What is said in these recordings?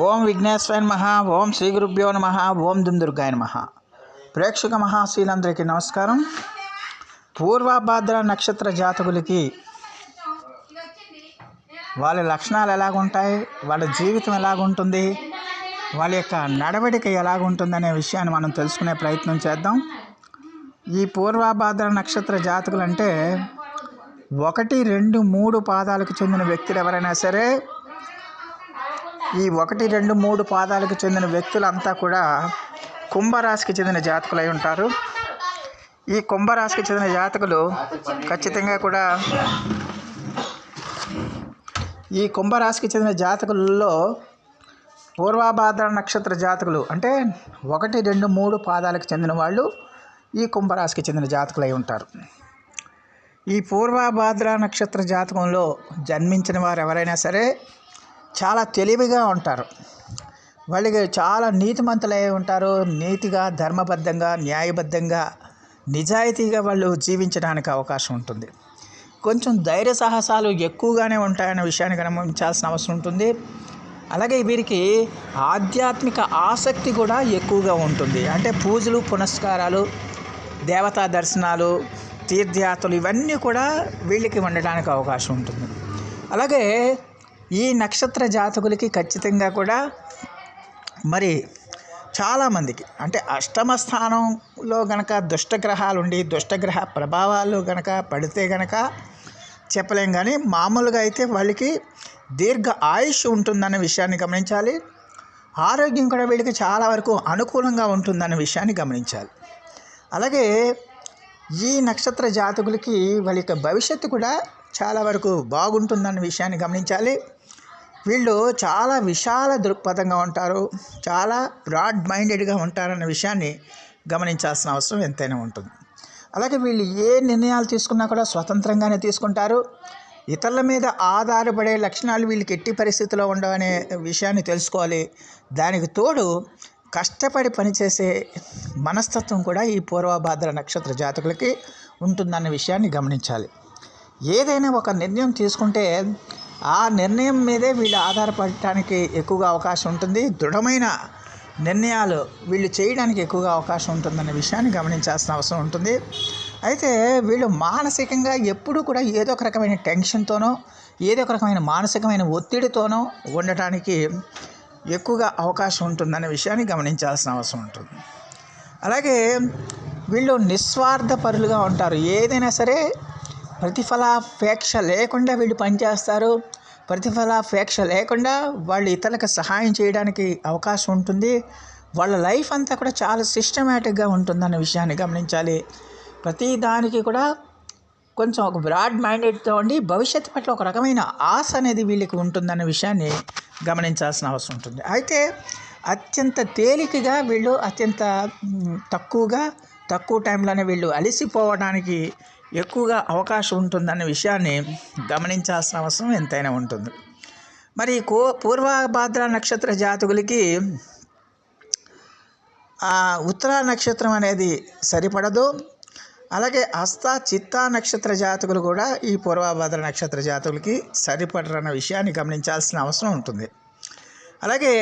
ఓం విఘ్నేశ్వర నమ ఓం శ్రీ గురుభ్యో నమ ఓం దుందుర్గాయ నమ. ప్రేక్షక మహాశీలందరికీ నమస్కారం. పూర్వభాద్ర నక్షత్ర జాతకులకి వాళ్ళ లక్షణాలు ఎలాగుంటాయి? వాళ్ళ జీవితం ఎలాగుంటుంది? వాళ్ళ యొక్క నడవడిక ఎలాగుంటుందనే విషయాన్ని మనం తెలుసుకునే ప్రయత్నం చేద్దాం. ఈ పూర్వభాద్ర నక్షత్ర జాతకులు అంటే ఒకటి రెండు మూడు పాదాలకు చెందిన వ్యక్తులు ఎవరైనా సరే ఈ ఒకటి రెండు మూడు పాదాలకు చెందిన వ్యక్తులంతా కూడా కుంభరాశికి చెందిన జాతకులై ఉంటారు. ఈ కుంభరాశికి చెందిన జాతకులు ఖచ్చితంగా కూడా ఈ కుంభరాశికి చెందిన జాతకులలో పూర్వాభాద్ర నక్షత్ర జాతకులు అంటే ఒకటి రెండు మూడు పాదాలకు చెందిన వాళ్ళు ఈ కుంభరాశికి చెందిన జాతకులై ఉంటారు. ఈ పూర్వాభాద్ర నక్షత్ర జాతకంలో జన్మించిన వారు ఎవరైనా సరే చాలా తెలివిగా ఉంటారు. వాళ్ళకి చాలా నీతిమంతులై ఉంటారు. నీతిగా ధర్మబద్ధంగా న్యాయబద్ధంగా నిజాయితీగా వాళ్ళు జీవించడానికి అవకాశం ఉంటుంది. కొంచెం ధైర్య సాహసాలు ఎక్కువగానే ఉంటాయన్న విషయాన్ని గమనించాల్సిన అవసరం ఉంటుంది. అలాగే వీరికి ఆధ్యాత్మిక ఆసక్తి కూడా ఎక్కువగా ఉంటుంది. అంటే పూజలు పునస్కారాలు దేవతా దర్శనాలు తీర్థయాత్రలు ఇవన్నీ కూడా వీళ్ళకి ఉండడానికి అవకాశం ఉంటుంది. అలాగే ఈ నక్షత్ర జాతకులకి ఖచ్చితంగా కూడా మరి చాలామందికి అంటే అష్టమ స్థానంలో గనక దుష్టగ్రహాలు ఉండి దుష్టగ్రహ ప్రభావాలు గనక పడితే గనక చెప్పలేం కానీ మామూలుగా అయితే వాళ్ళకి దీర్ఘ ఆయుష్ ఉంటుందన్న విషయాన్ని గమనించాలి. ఆరోగ్యం కూడా వీళ్ళకి చాలా వరకు అనుకూలంగా ఉంటుందన్న విషయాన్ని గమనించాలి. అలాగే ఈ నక్షత్ర జాతకులకి వాళ్ళ యొక్క భవిష్యత్తు కూడా చాలా వరకు బాగుంటుందన్న విషయాన్ని గమనించాలి. వీళ్ళు చాలా విశాల దృక్పథంగా ఉంటారు. చాలా బ్రాడ్ మైండెడ్గా ఉంటారన్న విషయాన్ని గమనించాల్సిన అవసరం ఎంతైనా ఉంటుంది. అలాగే వీళ్ళు ఏ నిర్ణయాలు తీసుకున్నా కూడా స్వతంత్రంగానే తీసుకుంటారు. ఇతరుల మీద ఆధారపడే లక్షణాలు వీళ్ళకి ఎట్టి పరిస్థితిలో ఉండవనే విషయాన్ని తెలుసుకోవాలి. దానికి తోడు కష్టపడి పనిచేసే మనస్తత్వం కూడా ఈ పూర్వభాద్ర నక్షత్ర జాతకులకి ఉంటుందన్న విషయాన్ని గమనించాలి. ఏదైనా ఒక నిర్ణయం తీసుకుంటే ఆ నిర్ణయం మీదే వీళ్ళు ఆధారపడటానికి ఎక్కువగా అవకాశం ఉంటుంది. దృఢమైన నిర్ణయాలు వీళ్ళు చేయడానికి ఎక్కువగా అవకాశం ఉంటుందనే విషయాన్ని గమనించాల్సిన అవసరం ఉంటుంది. అయితే వీళ్ళు మానసికంగా ఎప్పుడూ కూడా ఏదో ఒక రకమైన టెన్షన్తోనో ఏదో ఒక రకమైన మానసికమైన ఒత్తిడితోనో ఉండటానికి ఎక్కువగా అవకాశం ఉంటుందనే విషయాన్ని గమనించాల్సిన అవసరం ఉంటుంది. అలాగే వీళ్ళు నిస్వార్థ పరులుగా ఉంటారు. ఏదైనా సరే ప్రతిఫలాపేక్ష లేకుండా వీళ్ళు పనిచేస్తారు. ప్రతిఫలాపేక్ష లేకుండా వాళ్ళు ఇతరులకు సహాయం చేయడానికి అవకాశం ఉంటుంది. వాళ్ళ లైఫ్ అంతా కూడా చాలా సిస్టమేటిక్గా ఉంటుందన్న విషయాన్ని గమనించాలి. ప్రతి దానికి కూడా కొంచెం ఒక బ్రాడ్ మైండెడ్తో ఉండి భవిష్యత్తు పట్ల ఒక రకమైన ఆశ అనేది వీళ్ళకి ఉంటుందన్న విషయాన్ని గమనించాల్సిన అవసరం ఉంటుంది. అయితే అత్యంత తేలికగా వీళ్ళు అత్యంత తక్కువగా తక్కువ టైంలోనే వీళ్ళు అలసిపోవడానికి ఎక్కువగా అవకాశం ఉంటుందన్న విషయాన్ని గమనించాల్సిన అవసరం ఎంతైనా ఉంటుంది. మరి కో పూర్వభాద్ర నక్షత్ర జాతకులకి ఉత్తరా ఉత్తర నక్షత్రం అనేది సరిపడదు. అలాగే హస్త చిత్త నక్షత్ర జాతకులు కూడా ఈ పూర్వభద్ర నక్షత్ర జాతకులకి సరిపడరన్న విషయాన్ని గమనించాల్సిన అవసరం ఉంటుంది. అలాగే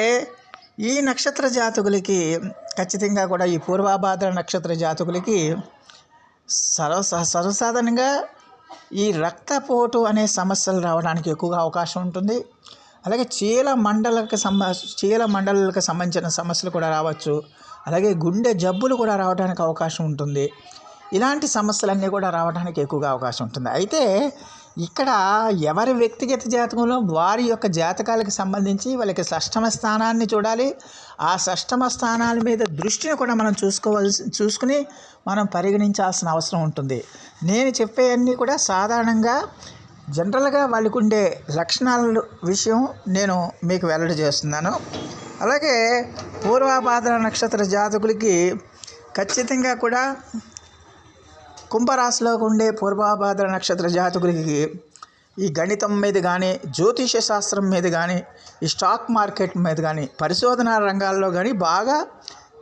ఈ నక్షత్ర జాతకులకి ఖచ్చితంగా కూడా ఈ పూర్వభాద్ర నక్షత్ర జాతకులకి సర్వ సర్వసాధారణంగా ఈ రక్తపోటు అనే సమస్యలు రావడానికి ఎక్కువగా అవకాశం ఉంటుంది. అలాగే చీల మండలకు సంబ చీల మండలకు సంబంధించిన సమస్యలు కూడా రావచ్చు. అలాగే గుండె జబ్బులు కూడా రావడానికి అవకాశం ఉంటుంది. ఇలాంటి సమస్యలన్నీ కూడా రావడానికి ఎక్కువగా అవకాశం ఉంటుంది. అయితే ఇక్కడ ఎవరి వ్యక్తిగత జాతకంలో వారి యొక్క జాతకాలకు సంబంధించి వాళ్ళకి షష్టమ స్థానాన్ని చూడాలి. ఆ షష్టమ స్థానాల మీద దృష్టిని కూడా మనం చూసుకోవాల్సి చూసుకుని మనం పరిగణించాల్సిన అవసరం ఉంటుంది. నేను చెప్పేవన్నీ కూడా సాధారణంగా జనరల్గా వాళ్ళకు ఉండే లక్షణాల విషయం నేను మీకు వెల్లడి చేస్తున్నాను. అలాగే పూర్వాభాద్ర నక్షత్ర జాతకులకి ఖచ్చితంగా కూడా కుంభరాశిలో ఉండే పూర్వాభాద్ర నక్షత్ర జాతకులకి ఈ గణితం మీద కానీ జ్యోతిష శాస్త్రం మీద కానీ ఈ స్టాక్ మార్కెట్ మీద కానీ పరిశోధనా రంగాల్లో కానీ బాగా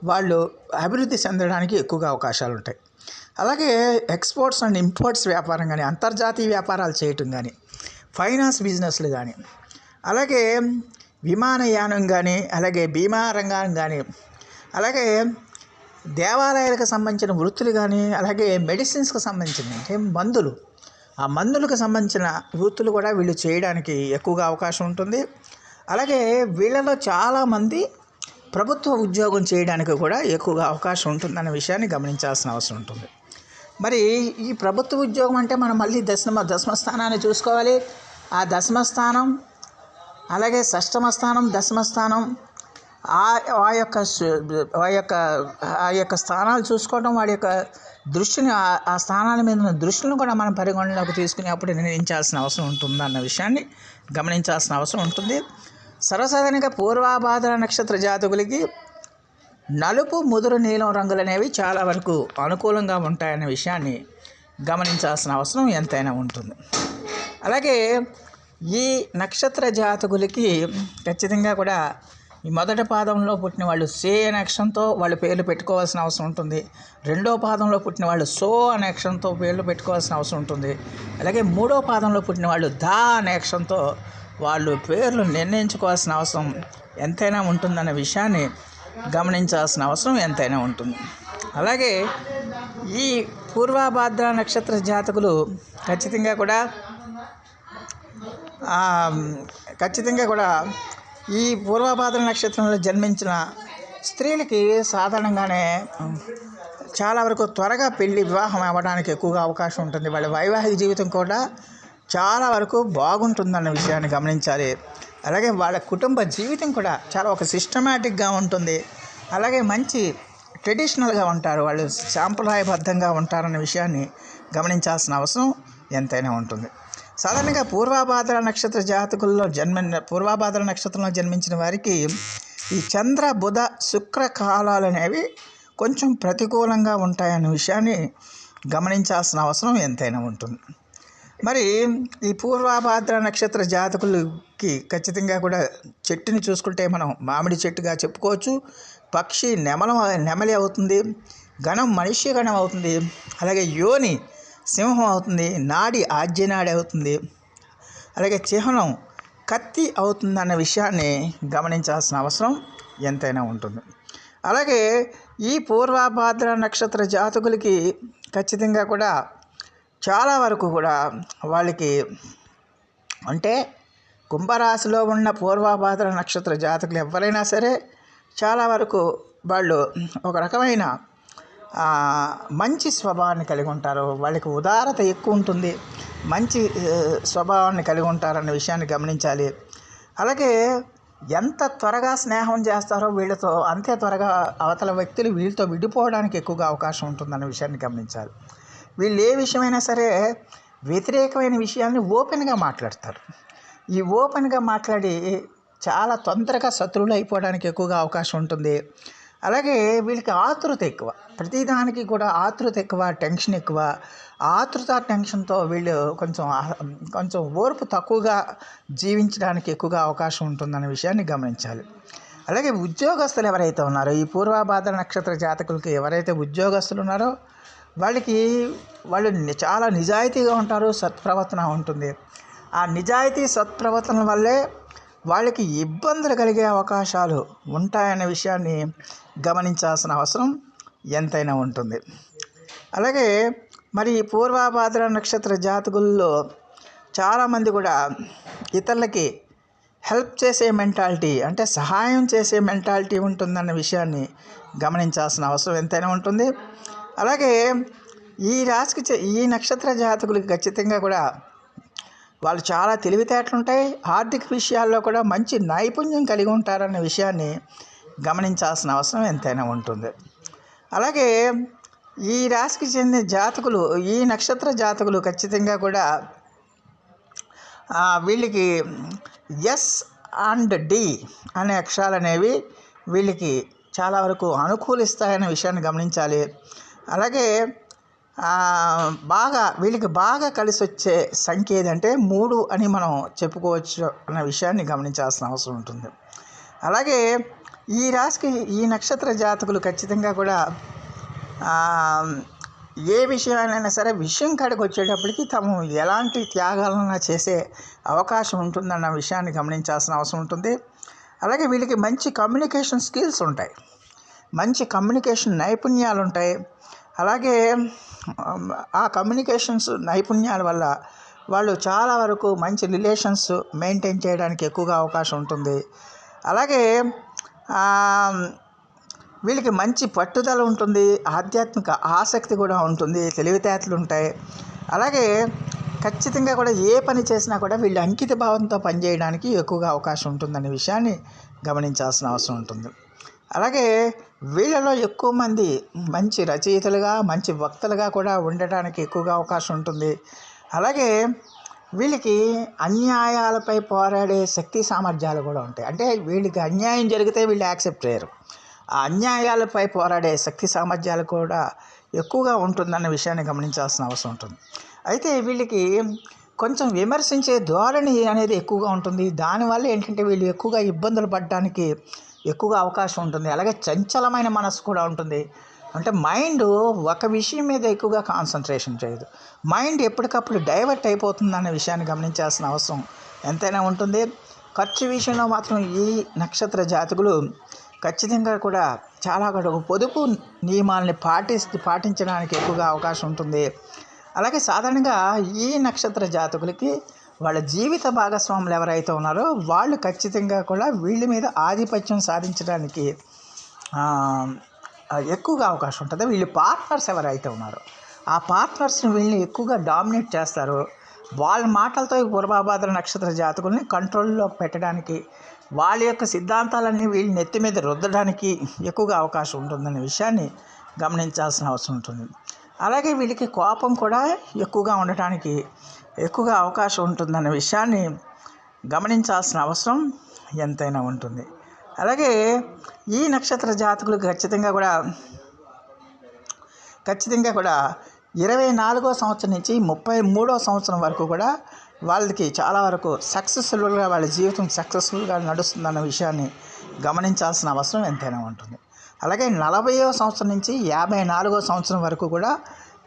వాళ్ళు అభివృద్ధి చెందడానికి ఎక్కువగా అవకాశాలు ఉంటాయి. అలాగే ఎక్స్పోర్ట్స్ అండ్ ఇంపోర్ట్స్ వ్యాపారం కానీ అంతర్జాతీయ వ్యాపారాలు చేయటం కానీ ఫైనాన్స్ బిజినెస్లు కానీ అలాగే విమానయానం కానీ అలాగే బీమా రంగం కానీ అలాగే దేవాలయాలకు సంబంధించిన వృత్తులు కానీ అలాగే మెడిసిన్స్కి సంబంధించిన అంటే మందులు. ఆ మందులకు సంబంధించిన వృత్తులు కూడా వీళ్ళు చేయడానికి ఎక్కువగా అవకాశం ఉంటుంది. అలాగే వీళ్ళలో చాలామంది ప్రభుత్వ ఉద్యోగం చేయడానికి కూడా ఎక్కువగా అవకాశం ఉంటుందనే విషయాన్ని గమనించాల్సిన అవసరం ఉంటుంది. మరి ఈ ప్రభుత్వ ఉద్యోగం అంటే మనం మళ్ళీ దశమ దశమ స్థానాన్ని చూసుకోవాలి. ఆ దశమ స్థానం అలాగే షష్టమ స్థానం దశమ స్థానం ఆ యొక్క ఆ యొక్క ఆ యొక్క స్థానాలు చూసుకోవడం వాడి యొక్క దృష్టిని ఆ- ఆ స్థానాల మీద ఉన్న దృష్టిని కూడా మనం పరిగణలోకి తీసుకుని అప్పుడు నిర్ణయించాల్సిన అవసరం ఉంటుంది అన్న విషయాన్ని గమనించాల్సిన అవసరం ఉంటుంది. సర్వసాధారణంగా పూర్వాభాద్ర నక్షత్ర జాతకులకి నలుపు ముదురు నీలం రంగులు అనేవి చాలా వరకు అనుకూలంగా ఉంటాయన్న విషయాన్ని గమనించాల్సిన అవసరం ఎంతైనా ఉంటుంది. అలాగే ఈ నక్షత్ర జాతకులకి ఖచ్చితంగా కూడా ఈ మొదటి పాదంలో పుట్టిన వాళ్ళు సే అనే అక్షరంతో వాళ్ళు పేర్లు పెట్టుకోవాల్సిన అవసరం ఉంటుంది. రెండో పాదంలో పుట్టిన వాళ్ళు సో అనే అక్షరంతో పేర్లు పెట్టుకోవాల్సిన అవసరం ఉంటుంది. అలాగే మూడో పాదంలో పుట్టిన వాళ్ళు దా అనే అక్షరంతో వాళ్ళు పేర్లు నిర్ణయించుకోవాల్సిన అవసరం ఎంతైనా ఉంటుందన్న విషయాన్ని గమనించాల్సిన అవసరం ఎంతైనా ఉంటుంది. అలాగే ఈ పూర్వభాద్ర నక్షత్ర జాతకులు ఖచ్చితంగా కూడా ఖచ్చితంగా కూడా ఈ పూర్వభాద్ర నక్షత్రంలో జన్మించిన స్త్రీలకి సాధారణంగానే చాలా వరకు త్వరగా పెళ్ళి వివాహం అవ్వడానికి ఎక్కువగా అవకాశం ఉంటుంది. వాళ్ళ వైవాహిక జీవితం కూడా చాలా వరకు బాగుంటుందన్న విషయాన్ని గమనించాలి. అలాగే వాళ్ళ కుటుంబ జీవితం కూడా చాలా ఒక సిస్టమేటిక్గా ఉంటుంది. అలాగే మంచి ట్రెడిషనల్గా ఉంటారు. వాళ్ళు సాంప్రదాయబద్ధంగా ఉంటారన్న విషయాన్ని గమనించాల్సిన అవసరం ఎంతైనా ఉంటుంది. సాధారణంగా పూర్వాభాద్ర నక్షత్ర జాతకుల్లో జన్మ పూర్వాభాద్ర నక్షత్రంలో జన్మించిన వారికి ఈ చంద్ర బుధ శుక్ర కాలాలు అనేవి కొంచెం ప్రతికూలంగా ఉంటాయనే విషయాన్ని గమనించాల్సిన అవసరం ఎంతైనా ఉంటుంది. మరి ఈ పూర్వాభాద్ర నక్షత్ర జాతకులకి ఖచ్చితంగా కూడా చెట్టుని చూసుకుంటే మనం మామిడి చెట్టుగా చెప్పుకోవచ్చు. పక్షి నెమలం నెమలి అవుతుంది. గణం మనిషి గణం అవుతుంది. అలాగే యోని సింహం అవుతుంది నాడి ఆజ్యనాడి అవుతుంది. అలాగే చిహ్నం కత్తి అవుతుందన్న విషయాన్ని గమనించాల్సిన అవసరం ఎంతైనా ఉంటుంది. అలాగే ఈ పూర్వభాద్ర నక్షత్ర జాతకులకి ఖచ్చితంగా కూడా చాలా వరకు కూడా వాళ్ళకి అంటే కుంభరాశిలో ఉన్న పూర్వభాద్ర నక్షత్ర జాతకులు ఎవరైనా సరే చాలా వరకు వాళ్ళు ఒక రకమైన మంచి స్వభావాన్ని కలిగి ఉంటారు. వాళ్ళకి ఉదారత ఎక్కువ ఉంటుంది. మంచి స్వభావాన్ని కలిగి ఉంటారన్న విషయాన్ని గమనించాలి. అలాగే ఎంత త్వరగా స్నేహం చేస్తారో వీళ్ళతో అంతే త్వరగా అవతల వ్యక్తులు వీళ్ళతో విడిపోవడానికి ఎక్కువగా అవకాశం ఉంటుందన్న విషయాన్ని గమనించాలి. వీళ్ళు ఏ విషయమైనా సరే వ్యతిరేకమైన విషయాన్ని ఓపెన్గా మాట్లాడతారు. ఈ ఓపెన్గా మాట్లాడి చాలా తొందరగా శత్రువులు అయిపోవడానికి ఎక్కువగా అవకాశం ఉంటుంది. అలాగే వీళ్ళకి ఆతృత ఎక్కువ. ప్రతిదానికి కూడా ఆతృత ఎక్కువ టెన్షన్ ఎక్కువ. ఆతృత టెన్షన్తో వీళ్ళు కొంచెం కొంచెం ఓర్పు తక్కువగా జీవించడానికి ఎక్కువగా అవకాశం ఉంటుందన్న విషయాన్ని గమనించాలి. అలాగే ఉద్యోగస్తులు ఎవరైతే ఉన్నారో ఈ పూర్వాభాద్ర నక్షత్ర జాతకులకి ఎవరైతే ఉద్యోగస్తులు ఉన్నారో వాళ్ళకి వాళ్ళు చాలా నిజాయితీగా ఉంటారు సత్ప్రవర్తన ఉంటుంది. ఆ నిజాయితీ సత్ప్రవర్తన వల్లే వాళ్ళకి ఇబ్బందులు కలిగే అవకాశాలు ఉంటాయనే విషయాన్ని గమనించాల్సిన అవసరం ఎంతైనా ఉంటుంది. అలాగే మరి పూర్వాభాద్ర నక్షత్ర జాతకుల్లో చాలామంది కూడా ఇతరులకి హెల్ప్ చేసే మెంటాలిటీ అంటే సహాయం చేసే మెంటాలిటీ ఉంటుందన్న విషయాన్ని గమనించాల్సిన అవసరం ఎంతైనా ఉంటుంది. అలాగే ఈ రాశికి ఈ నక్షత్ర జాతకులకి ఖచ్చితంగా కూడా వాళ్ళు చాలా తెలివితేటలు ఉంటాయి ఆర్థిక విషయాల్లో కూడా మంచి నైపుణ్యం కలిగి ఉంటారన్న విషయాన్ని గమనించాల్సిన అవసరం ఎంతైనా ఉంటుంది. అలాగే ఈ రాశికి చెందిన జాతకులు ఈ నక్షత్ర జాతకులు ఖచ్చితంగా కూడా వీళ్ళకి ఎస్ అండ్ డి అనే అక్షరాలు అనేవి వీళ్ళకి చాలా వరకు అనుకూలిస్తాయనే విషయాన్ని గమనించాలి. అలాగే బాగా వీళ్ళకి బాగా కలిసి వచ్చే సంఖ్య ఏదంటే మూడు అని మనం చెప్పుకోవచ్చు అన్న విషయాన్ని గమనించాల్సిన అవసరం ఉంటుంది. అలాగే ఈ రాశికి ఈ నక్షత్ర జాతకులు ఖచ్చితంగా కూడా ఏ విషయమైనా సరే విషయం కాడికి వచ్చేటప్పటికి తాము ఎలాంటి త్యాగాలన్నా చేసే అవకాశం ఉంటుందన్న విషయాన్ని గమనించాల్సిన అవసరం ఉంటుంది. అలాగే వీళ్ళకి మంచి కమ్యూనికేషన్ స్కిల్స్ ఉంటాయి. మంచి కమ్యూనికేషన్ నైపుణ్యాలు ఉంటాయి అలాగే ఆ కమ్యూనికేషన్స్ నైపుణ్యాల వల్ల వాళ్ళు చాలా వరకు మంచి రిలేషన్స్ మెయింటైన్ చేయడానికి ఎక్కువగా అవకాశం ఉంటుంది. అలాగే వీళ్ళకి మంచి పట్టుదల ఉంటుంది ఆధ్యాత్మిక ఆసక్తి కూడా ఉంటుంది తెలివితేటలు ఉంటాయి. అలాగే ఖచ్చితంగా కూడా ఏ పని చేసినా కూడా వీళ్ళు అంకిత భావంతో పనిచేయడానికి ఎక్కువగా అవకాశం ఉంటుందనే విషయాన్ని గమనించాల్సిన అవసరం ఉంటుంది. అలాగే వీళ్ళలో ఎక్కువ మంది మంచి రచయితలుగా మంచి వక్తలుగా కూడా ఉండటానికి ఎక్కువగా అవకాశం ఉంటుంది. అలాగే వీళ్ళకి అన్యాయాలపై పోరాడే శక్తి సామర్థ్యాలు కూడా ఉంటాయి. అంటే వీళ్ళకి అన్యాయం జరిగితే వీళ్ళు యాక్సెప్ట్ చేయరు. ఆ అన్యాయాలపై పోరాడే శక్తి సామర్థ్యాలు కూడా ఎక్కువగా ఉంటుందన్న విషయాన్ని గమనించాల్సిన అవసరం ఉంటుంది. అయితే వీళ్ళకి కొంచెం విమర్శించే ధోరణి అనేది ఎక్కువగా ఉంటుంది. దానివల్ల ఏంటంటే వీళ్ళు ఎక్కువగా ఇబ్బందులు పడడానికి ఎక్కువగా అవకాశం ఉంటుంది. అలాగే చంచలమైన మనసు కూడా ఉంటుంది. అంటే మైండ్ ఒక విషయం మీద ఎక్కువగా కాన్సన్ట్రేషన్ చేయదు. మైండ్ ఎప్పటికప్పుడు డైవర్ట్ అయిపోతుంది అనే విషయాన్ని గమనించాల్సిన అవసరం ఎంతైనా ఉంటుంది. ఖర్చు విషయంలో మాత్రం ఈ నక్షత్ర జాతకులు ఖచ్చితంగా కూడా చాలా కూడా పొదుపు నియమాలని పాటిస్తూ పాటించడానికి ఎక్కువగా అవకాశం ఉంటుంది. అలాగే సాధారణంగా ఈ నక్షత్ర జాతకులకి వాళ్ళ జీవిత భాగస్వాములు ఎవరైతే ఉన్నారో వాళ్ళు ఖచ్చితంగా కూడా వీళ్ళ మీద ఆధిపత్యం సాధించడానికి ఎక్కువగా అవకాశం ఉంటుంది. వీళ్ళు పార్ట్నర్స్ ఎవరైతే ఉన్నారో ఆ పార్ట్నర్స్ని వీళ్ళని ఎక్కువగా డామినేట్ చేస్తారు. వాళ్ళ మాటలతో ఈ నక్షత్ర జాతకుల్ని కంట్రోల్లో పెట్టడానికి వాళ్ళ యొక్క సిద్ధాంతాలన్నీ వీళ్ళు నెత్తి మీద రుద్దడానికి ఎక్కువగా అవకాశం ఉంటుందనే విషయాన్ని గమనించాల్సిన అవసరం ఉంటుంది. అలాగే వీళ్ళకి కోపం కూడా ఎక్కువగా ఉండటానికి ఎక్కువగా అవకాశం ఉంటుందన్న విషయాన్ని గమనించాల్సిన అవసరం ఎంతైనా ఉంటుంది. అలాగే ఈ నక్షత్ర జాతకులు ఖచ్చితంగా కూడా ఖచ్చితంగా కూడా ఇరవై నాలుగో సంవత్సరం నుంచి ముప్పై మూడో సంవత్సరం వరకు కూడా వాళ్ళకి చాలా వరకు సక్సెస్ఫుల్గా వాళ్ళ జీవితం సక్సెస్ఫుల్గా నడుస్తుందన్న విషయాన్ని గమనించాల్సిన అవసరం ఎంతైనా ఉంటుంది. అలాగే నలభైవ సంవత్సరం నుంచి యాభై నాలుగో సంవత్సరం వరకు కూడా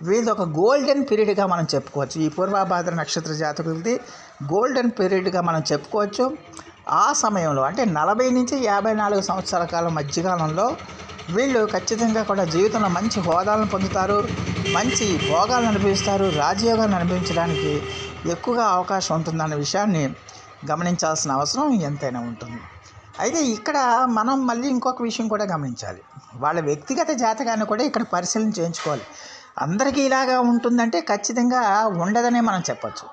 వీళ్ళది ఒక గోల్డెన్ పీరియడ్గా మనం చెప్పుకోవచ్చు. ఈ పూర్వభాద్ర నక్షత్ర జాతకులది గోల్డెన్ పీరియడ్గా మనం చెప్పుకోవచ్చు. ఆ సమయంలో అంటే నలభై నుంచి యాభై నాలుగు సంవత్సరాల కాలం మధ్యకాలంలో వీళ్ళు ఖచ్చితంగా కూడా జీవితంలో మంచి హోదాలను పొందుతారు. మంచి భోగాలను అనుభవిస్తారు. రాజయోగాన్ని అనుభవించడానికి ఎక్కువగా అవకాశం ఉంటుందన్న విషయాన్ని గమనించాల్సిన అవసరం ఎంతైనా ఉంటుంది. అయితే ఇక్కడ మనం మళ్ళీ ఇంకొక విషయం కూడా గమనించాలి. వాళ్ళ వ్యక్తిగత జాతకాన్ని కూడా ఇక్కడ పరిశీలన చేయించుకోవాలి. అందరికీ ఇలాగా ఉంటుందంటే ఖచ్చితంగా ఉండదనే మనం చెప్పచ్చు.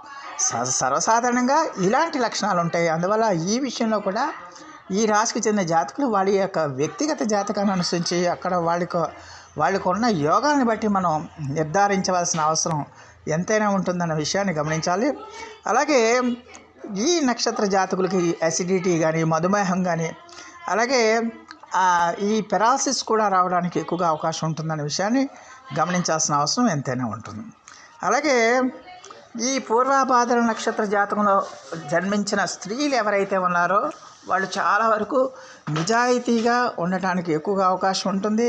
సర్వసాధారణంగా ఇలాంటి లక్షణాలు ఉంటాయి. అందువల్ల ఈ విషయంలో కూడా ఈ రాశికి చెందిన జాతకులు వాళ్ళ యొక్క వ్యక్తిగత జాతకాన్ని అనుసరించి అక్కడ వాళ్ళకు వాళ్ళకు ఉన్న యోగాన్ని బట్టి మనం నిర్ధారించవలసిన అవసరం ఎంతైనా ఉంటుందన్న విషయాన్ని గమనించాలి. అలాగే ఈ నక్షత్ర జాతకులకి అసిడిటీ కానీ మధుమేహం కానీ అలాగే ఈ పెరాసిస్ కూడా రావడానికి ఎక్కువగా అవకాశం ఉంటుందనే విషయాన్ని గమనించాల్సిన అవసరం ఎంతైనా ఉంటుంది. అలాగే ఈ పూర్వాభాద్ర నక్షత్ర జాతకంలో జన్మించిన స్త్రీలు ఎవరైతే ఉన్నారో వాళ్ళు చాలా వరకు నిజాయితీగా ఉండటానికి ఎక్కువగా అవకాశం ఉంటుంది.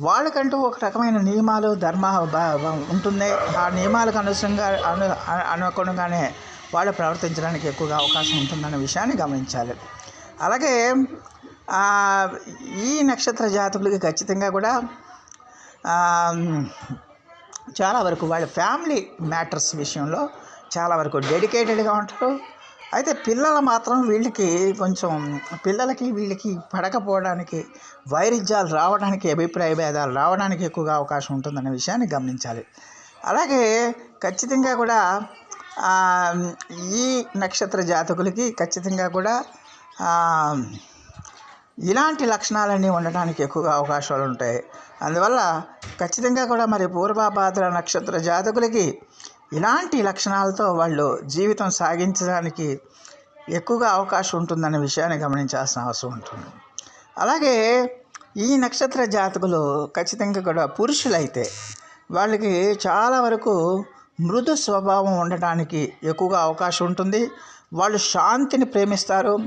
వాళ్ళకంటూ ఒక రకమైన నియమాలు ధర్మ ఉంటుంది ఆ నియమాలకు అనుసరంగా అను అనుగుణంగానే వాళ్ళు ప్రవర్తించడానికి ఎక్కువగా అవకాశం ఉంటుందన్న విషయాన్ని గమనించాలి. అలాగే ఈ నక్షత్ర జాతకులకి ఖచ్చితంగా కూడా చాలా వరకు వాళ్ళ ఫ్యామిలీ మ్యాటర్స్ విషయంలో చాలా వరకు డెడికేటెడ్గా ఉంటారు. అయితే పిల్లలు మాత్రం వీళ్ళకి కొంచెం పిల్లలకి వీళ్ళకి పడకపోవడానికి వైరుధ్యాలు రావడానికి అభిప్రాయ భేదాలు రావడానికి ఎక్కువగా అవకాశం ఉంటుందనే విషయాన్ని గమనించాలి. అలాగే ఖచ్చితంగా కూడా ఈ నక్షత్ర జాతకులకి ఖచ్చితంగా కూడా ఇలాంటి లక్షణాలన్నీ ఉండడానికి ఎక్కువగా అవకాశాలు ఉంటాయి. అందువల్ల ఖచ్చితంగా కూడా మరి పూర్వభాద్ర నక్షత్ర జాతకులకి ఇలాంటి లక్షణాలతో వాళ్ళు జీవితం సాగించడానికి ఎక్కువగా అవకాశం ఉంటుందనే విషయాన్ని గమనించాల్సిన అవసరం ఉంటుంది. అలాగే ఈ నక్షత్ర జాతకులు ఖచ్చితంగా కూడా పురుషులైతే వాళ్ళకి చాలా వరకు మృదు స్వభావం ఉండటానికి ఎక్కువగా అవకాశం ఉంటుంది. వాళ్ళు శాంతిని ప్రేమిస్తారు.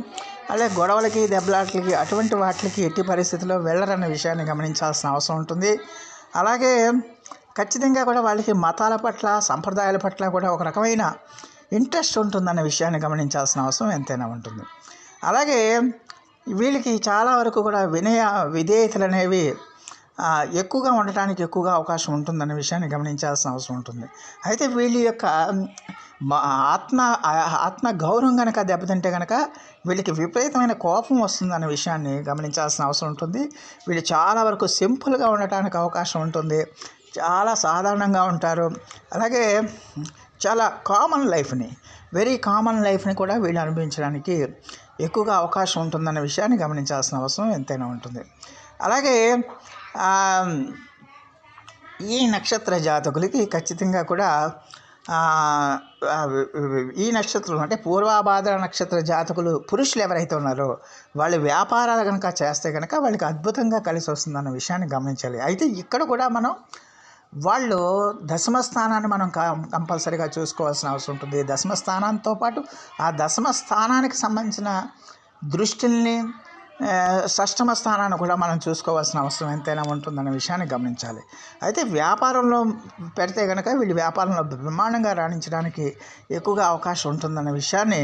అలాగే గొడవలకి దెబ్బలాట్లకి అటువంటి వాటికి ఎట్టి పరిస్థితుల్లో వెళ్ళరన్న విషయాన్ని గమనించాల్సిన అవసరం ఉంటుంది. అలాగే ఖచ్చితంగా కూడా వాళ్ళకి మతాల పట్ల సంప్రదాయాల పట్ల కూడా ఒక రకమైన ఇంట్రెస్ట్ ఉంటుందన్న విషయాన్ని గమనించాల్సిన అవసరం ఎంతైనా ఉంటుంది. అలాగే వీళ్ళకి చాలా వరకు కూడా వినయ విధేయతలు అనేవి ఎక్కువగా ఉండటానికి ఎక్కువగా అవకాశం ఉంటుందనే విషయాన్ని గమనించాల్సిన అవసరం ఉంటుంది. అయితే వీళ్ళ యొక్క ఆత్మ ఆత్మ గౌరవం కనుక దెబ్బతింటే కనుక వీళ్ళకి విపరీతమైన కోపం వస్తుందనే విషయాన్ని గమనించాల్సిన అవసరం ఉంటుంది. వీళ్ళు చాలా వరకు సింపుల్గా ఉండటానికి అవకాశం ఉంటుంది. చాలా సాధారణంగా ఉంటారు. అలాగే చాలా కామన్ లైఫ్ని వెరీ కామన్ లైఫ్ని కూడా వీళ్ళు అనుభవించడానికి ఎక్కువగా అవకాశం ఉంటుందన్న విషయాన్ని గమనించాల్సిన అవసరం ఎంతైనా ఉంటుంది. అలాగే ఈ నక్షత్ర జాతకులకి ఖచ్చితంగా కూడా ఈ నక్షత్రం అంటే పూర్వాభాద్ర నక్షత్ర జాతకులు పురుషులు ఎవరైతే ఉన్నారో వాళ్ళు వ్యాపారాలు కనుక చేస్తే కనుక వాళ్ళకి అద్భుతంగా కలిసి వస్తుందన్న విషయాన్ని గమనించాలి. అయితే ఇక్కడ కూడా మనం వాళ్ళు దశమ స్థానాన్ని మనం క- కంపల్సరీగా చూసుకోవాల్సిన అవసరం ఉంటుంది. దశమ స్థానంతో పాటు ఆ దశమ స్థానానికి సంబంధించిన దృష్టిల్ని షష్టమ స్థానాన్ని కూడా మనం చూసుకోవాల్సిన అవసరం ఎంతైనా ఉంటుందన్న విషయాన్ని గమనించాలి. అయితే వ్యాపారంలో పెడితే కనుక వీళ్ళు వ్యాపారంలో బ్రహ్మాండంగా రాణించడానికి ఎక్కువగా అవకాశం ఉంటుందన్న విషయాన్ని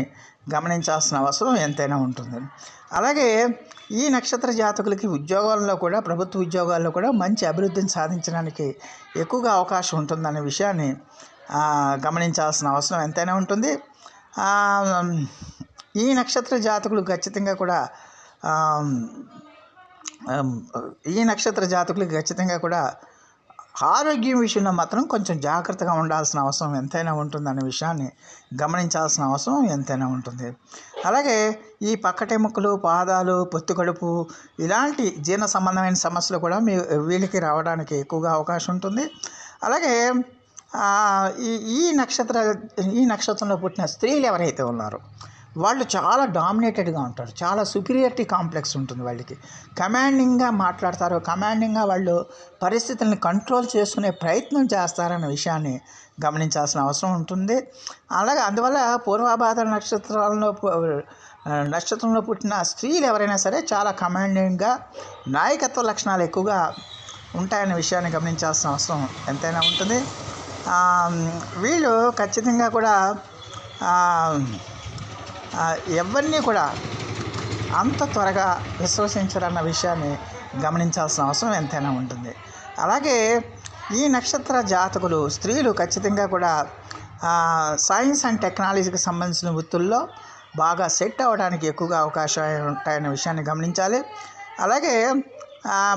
గమనించాల్సిన అవసరం ఎంతైనా ఉంటుంది. అలాగే ఈ నక్షత్ర జాతకులకి ఉద్యోగాల్లో కూడా ప్రభుత్వ ఉద్యోగాల్లో కూడా మంచి అభివృద్ధిని సాధించడానికి ఎక్కువగా అవకాశం ఉంటుందనే విషయాన్ని గమనించాల్సిన అవసరం ఎంతైనా ఉంటుంది. ఈ నక్షత్ర జాతకులు ఖచ్చితంగా కూడా ఈ నక్షత్ర జాతకులకు ఖచ్చితంగా కూడా ఆరోగ్యం విషయంలో మాత్రం కొంచెం జాగ్రత్తగా ఉండాల్సిన అవసరం ఎంతైనా ఉంటుందనే విషయాన్ని గమనించాల్సిన అవసరం ఎంతైనా ఉంటుంది. అలాగే ఈ పక్కటెముకలు పాదాలు పొత్తు కడుపు ఇలాంటి జీర్ణ సంబంధమైన సమస్యలు కూడా మీ వీళ్ళకి రావడానికి ఎక్కువగా అవకాశం ఉంటుంది. అలాగే ఈ ఈ నక్షత్ర ఈ నక్షత్రంలో పుట్టిన స్త్రీలు ఎవరైతే ఉన్నారో వాళ్ళు చాలా డామినేటెడ్గా ఉంటారు. చాలా సుపీరియారిటీ కాంప్లెక్స్ ఉంటుంది వాళ్ళకి. కమాండింగ్గా మాట్లాడతారు కమాండింగ్గా వాళ్ళు పరిస్థితులను కంట్రోల్ చేసుకునే ప్రయత్నం చేస్తారన్న విషయాన్ని గమనించాల్సిన అవసరం ఉంటుంది. అలాగే అందువల్ల పూర్వాభాద్ర నక్షత్రాలలో నక్షత్రంలో పుట్టిన స్త్రీలు ఎవరైనా సరే చాలా కమాండింగ్గా నాయకత్వ లక్షణాలు ఎక్కువగా ఉంటాయనే విషయాన్ని గమనించాల్సిన అవసరం ఎంతైనా ఉంటుంది. వీళ్ళు ఖచ్చితంగా కూడా ఎవరిని కూడా అంత త్వరగా విశ్వసించరన్న విషయాన్ని గమనించాల్సిన అవసరం ఎంతైనా ఉంటుంది. అలాగే ఈ నక్షత్ర జాతకులు స్త్రీలు ఖచ్చితంగా కూడా సైన్స్ అండ్ టెక్నాలజీకి సంబంధించిన వృత్తుల్లో బాగా సెట్ అవ్వడానికి ఎక్కువగా అవకాశాలు ఉంటాయనే విషయాన్ని గమనించాలి. అలాగే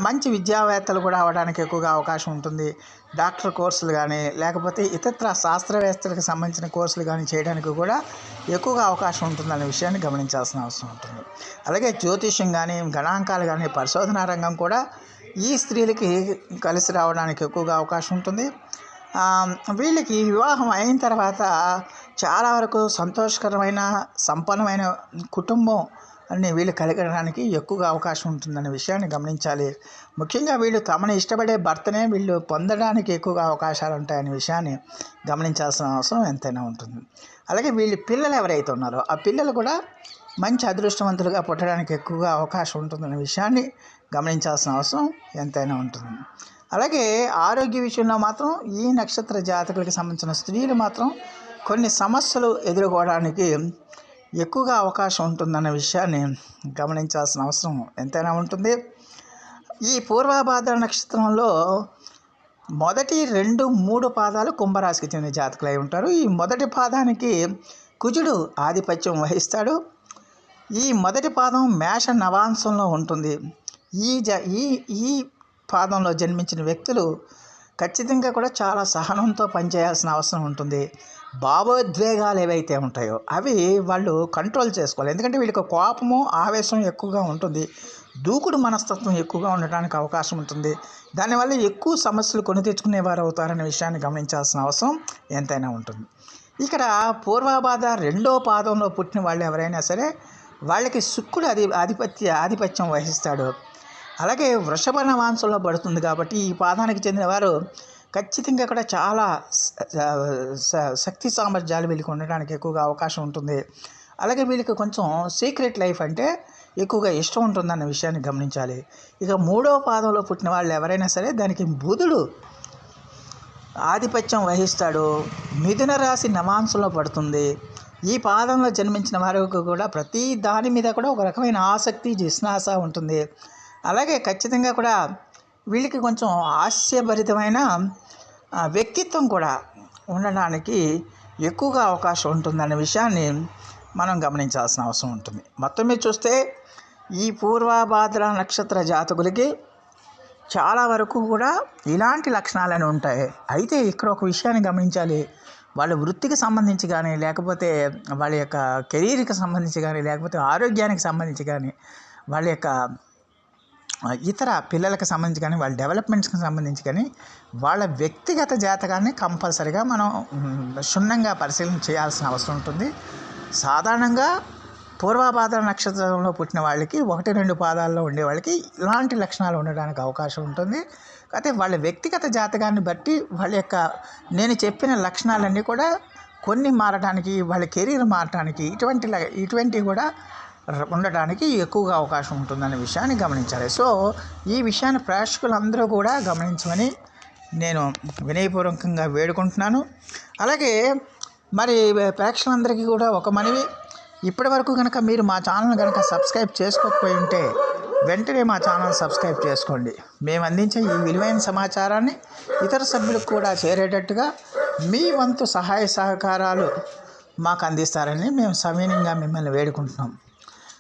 మంచి విద్యావేత్తలు కూడా అవడానికి ఎక్కువగా అవకాశం ఉంటుంది. డాక్టర్ కోర్సులు కానీ లేకపోతే ఇతర శాస్త్రవేత్తలకు సంబంధించిన కోర్సులు కానీ చేయడానికి కూడా ఎక్కువగా అవకాశం ఉంటుందనే విషయాన్ని గమనించాల్సిన అవసరం ఉంటుంది. అలాగే జ్యోతిష్యం కానీ గణాంకాలు కానీ పరిశోధనా రంగం కూడా ఈ స్త్రీలకి కలిసి రావడానికి ఎక్కువగా అవకాశం ఉంటుంది. వీళ్ళకి వివాహం అయిన తర్వాత చాలా వరకు సంతోషకరమైన సంపన్నమైన కుటుంబం అని వీళ్ళు కలగడానికి ఎక్కువగా అవకాశం ఉంటుందనే విషయాన్ని గమనించాలి. ముఖ్యంగా వీళ్ళు తమను ఇష్టపడే భర్తనే వీళ్ళు పొందడానికి ఎక్కువగా అవకాశాలు ఉంటాయనే విషయాన్ని గమనించాల్సిన అవసరం ఎంతైనా ఉంటుంది. అలాగే వీళ్ళ పిల్లలు ఎవరైతే ఉన్నారో ఆ పిల్లలు కూడా మంచి అదృష్టవంతులుగా పుట్టడానికి ఎక్కువగా అవకాశం ఉంటుందనే విషయాన్ని గమనించాల్సిన అవసరం ఎంతైనా ఉంటుంది. అలాగే ఆరోగ్య విషయంలో మాత్రం ఈ నక్షత్ర జాతకులకు సంబంధించిన స్త్రీలు మాత్రం కొన్ని సమస్యలు ఎదుర్కోవడానికి ఎక్కువగా అవకాశం ఉంటుందన్న విషయాన్ని గమనించాల్సిన అవసరం ఎంతైనా ఉంటుంది. ఈ పూర్వాభాద్ర నక్షత్రంలో మొదటి రెండు మూడు పాదాలు కుంభరాశికి చెందిన జాతకులై ఉంటారు. ఈ మొదటి పాదానికి కుజుడు ఆధిపత్యం వహిస్తాడు. ఈ మొదటి పాదం మేష నవాంశంలో ఉంటుంది. ఈ జ ఈ ఈ పాదంలో జన్మించిన వ్యక్తులు ఖచ్చితంగా కూడా చాలా సహనంతో పనిచేయాల్సిన అవసరం ఉంటుంది. భావోద్వేగాలు ఏవైతే ఉంటాయో అవి వాళ్ళు కంట్రోల్ చేసుకోవాలి. ఎందుకంటే వీళ్ళకి కోపము ఆవేశం ఎక్కువగా ఉంటుంది. దూకుడు మనస్తత్వం ఎక్కువగా ఉండడానికి అవకాశం ఉంటుంది. దానివల్ల ఎక్కువ సమస్యలు కొని తెచ్చుకునేవారు అవుతారనే విషయాన్ని గమనించాల్సిన అవసరం ఎంతైనా ఉంటుంది. ఇక్కడ పూర్వాబాధ రెండో పాదంలో పుట్టిన వాళ్ళు ఎవరైనా సరే వాళ్ళకి శుక్రుడు అధి ఆధిపత్య ఆధిపత్యం వహిస్తాడు. అలాగే వృషభ నవాంశంలో పడుతుంది కాబట్టి ఈ పాదానికి చెందినవారు ఖచ్చితంగా కూడా చాలా శక్తి సామర్థ్యాలు వీళ్ళకి ఉండడానికి ఎక్కువగా అవకాశం ఉంటుంది. అలాగే వీళ్ళకి కొంచెం సీక్రెట్ లైఫ్ అంటే ఎక్కువగా ఇష్టం ఉంటుందన్న విషయాన్ని గమనించాలి. ఇక మూడో పాదంలో పుట్టిన వాళ్ళు ఎవరైనా సరే దానికి బుధుడు ఆధిపత్యం వహిస్తాడు. మిథున రాశి నవాంశంలో పడుతుంది. ఈ పాదంలో జన్మించిన వారికి కూడా ప్రతి దాని మీద కూడా ఒక రకమైన ఆసక్తి జిజ్ఞాస ఉంటుంది. అలాగే ఖచ్చితంగా కూడా వీళ్ళకి కొంచెం హాస్యభరితమైన వ్యక్తిత్వం కూడా ఉండడానికి ఎక్కువగా అవకాశం ఉంటుందనే విషయాన్ని మనం గమనించాల్సిన అవసరం ఉంటుంది. మొత్తం మీద చూస్తే ఈ పూర్వభాద్ర నక్షత్ర జాతకులకి చాలా వరకు కూడా ఇలాంటి లక్షణాలని ఉంటాయి. అయితే ఇక్కడ ఒక విషయాన్ని గమనించాలి. వాళ్ళ వృత్తికి సంబంధించి కానీ లేకపోతే వాళ్ళ యొక్క కెరీర్కి సంబంధించి కానీ లేకపోతే ఆరోగ్యానికి సంబంధించి కానీ వాళ్ళ యొక్క ఇతర పిల్లలకు సంబంధించి కానీ వాళ్ళ డెవలప్మెంట్స్కి సంబంధించి కానీ వాళ్ళ వ్యక్తిగత జాతకాన్ని కంపల్సరిగా మనం క్షుణ్ణంగా పరిశీలన చేయాల్సిన అవసరం ఉంటుంది. సాధారణంగా పూర్వాభాద్ర నక్షత్రంలో పుట్టిన వాళ్ళకి ఒకటి రెండు పాదాల్లో ఉండే వాళ్ళకి ఇలాంటి లక్షణాలు ఉండడానికి అవకాశం ఉంటుంది. అయితే వాళ్ళ వ్యక్తిగత జాతకాన్ని బట్టి వాళ్ళ యొక్క నేను చెప్పిన లక్షణాలన్నీ కూడా కొన్ని మారడానికి వాళ్ళ కెరీర్ మారడానికి ఇటువంటి ఇటువంటివి కూడా ఉండటానికి ఉండడానికి ఎక్కువగా అవకాశం ఉంటుందనే విషయాన్ని గమనించాలి. సో ఈ విషయాన్ని ప్రేక్షకులందరూ కూడా గమనించమని నేను వినయపూర్వకంగా వేడుకుంటున్నాను. అలాగే మరి ప్రేక్షకులందరికీ కూడా ఒక మనవి. ఇప్పటి వరకు కనుక మీరు మా ఛానల్ కనుక సబ్స్క్రైబ్ చేసుకోకపోయి ఉంటే వెంటనే మా ఛానల్ సబ్స్క్రైబ్ చేసుకోండి. మేము అందించే ఈ విలువైన సమాచారాన్ని ఇతర సభ్యులకు కూడా చేరేటట్టుగా మీ వంతు సహాయ సహకారాలు మాకు అందిస్తారని మేము సవీనంగా మిమ్మల్ని వేడుకుంటున్నాం.